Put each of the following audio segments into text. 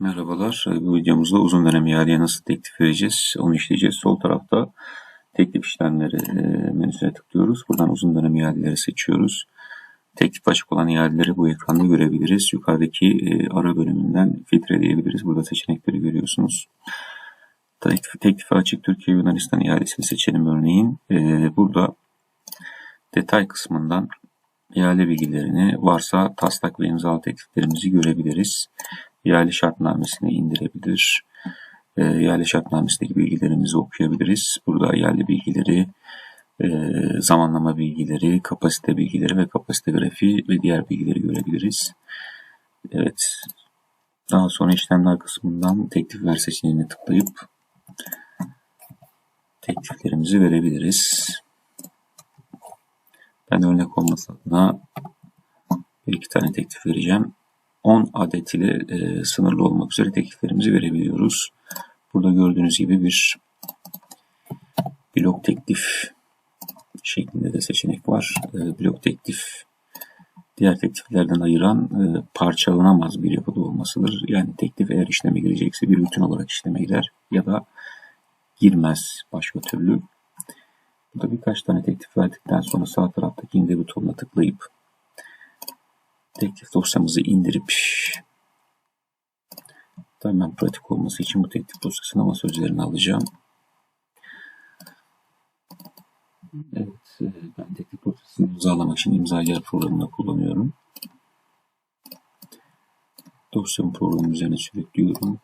Merhabalar. Bu videomuzda uzun dönem iadeye nasıl teklif vereceğiz onu işleyeceğiz. Sol tarafta teklif işlemleri e, menüsüne tıklıyoruz. Buradan uzun dönem iadeleri seçiyoruz. Teklif açık olan iadeleri bu ekranda görebiliriz. Yukarıdaki e, ara bölümünden filtreleyebiliriz. Burada seçenekleri görüyorsunuz. Teklif, teklifi açık Türkiye Yunanistan iadesini seçelim örneğin. E, burada detay kısmından ihale bilgilerini varsa taslak ve imzalı tekliflerimizi görebiliriz ihale şartnamesini indirebilir. E, ihale şartnamesindeki bilgilerimizi okuyabiliriz. Burada ihale bilgileri, e, zamanlama bilgileri, kapasite bilgileri ve kapasite grafiği ve diğer bilgileri görebiliriz. Evet. Daha sonra işlemler kısmından teklif ver seçeneğine tıklayıp tekliflerimizi verebiliriz. Ben örnek olması adına bir iki tane teklif vereceğim. 10 adet ile e, sınırlı olmak üzere tekliflerimizi verebiliyoruz. Burada gördüğünüz gibi bir blok teklif şeklinde de seçenek var. E, blok teklif diğer tekliflerden ayıran e, parçalanamaz bir yapıda olmasıdır. Yani teklif eğer işleme girecekse bir bütün olarak işleme girer ya da girmez başka türlü. Burada birkaç tane teklif verdikten sonra sağ taraftaki indir butonuna tıklayıp teklif dosyamızı indirip hemen pratik olması için bu teklif dosyasının ama sözlerini alacağım. Evet, e, ben teklif dosyasını imzalamak için imza yer programını kullanıyorum. Dosyamı programın üzerine sürüklüyorum.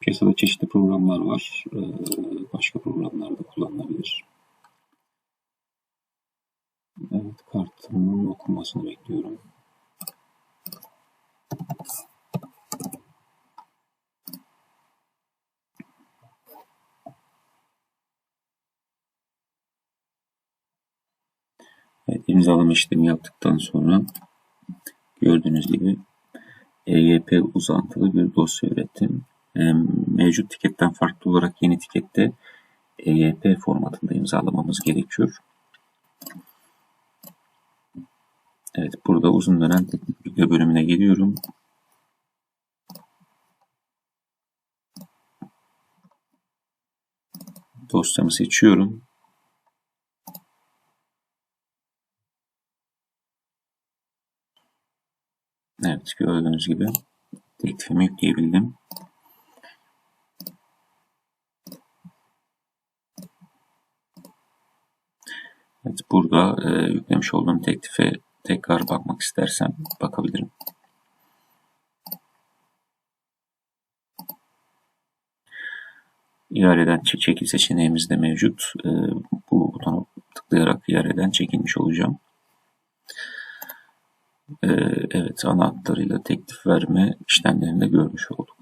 Piyasada çeşitli programlar var. E, başka programlar da kullanılabilir. Evet, kartımın okunmasını bekliyorum. Evet, imzalama işlemi yaptıktan sonra gördüğünüz gibi EYP uzantılı bir dosya ürettim. Mevcut tiketten farklı olarak yeni tikette EYP formatında imzalamamız gerekiyor. Evet burada uzun dönem teknik bilgi bölümüne geliyorum. Dosyamı seçiyorum. Evet gördüğünüz gibi teklifimi yükleyebildim. Evet, burada e, yüklemiş olduğum teklife tekrar bakmak istersem bakabilirim. İhaleden çek çekil seçeneğimiz de mevcut. E, bu butona tıklayarak ihaleden çekilmiş olacağım. E, evet ana hatlarıyla teklif verme işlemlerini de görmüş olduk.